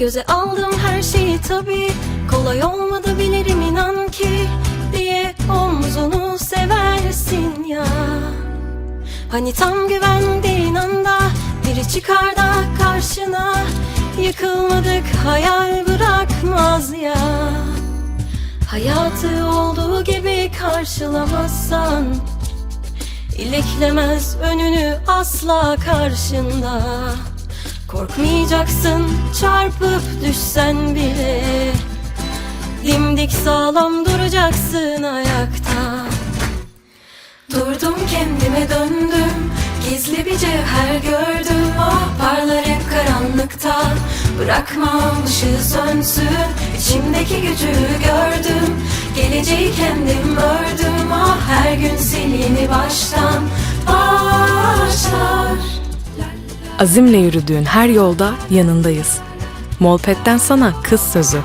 Göze aldım her şeyi tabi Kolay olmadı bilirim inan ki Diye omzunu seversin ya. Hani tam güvendiğin anda Biri çıkar da karşına Yıkılmadık hayal bırakmaz ya. Hayatı olduğu gibi karşılamazsan İliklemez önünü asla karşında Korkmayacaksın çarpıp düşsen bile. Dimdik sağlam duracaksın ayakta. Durdum kendime döndüm. Gizli bir cevher gördüm. Ah parlar hep karanlıkta. Bırakmam ışığı sönsün. İçimdeki gücü gördüm. Geleceği kendim ördüm. Ah her gün silini baştan Azimle yürüdüğün her yolda yanındayız. Molpet'ten sana kız sözü.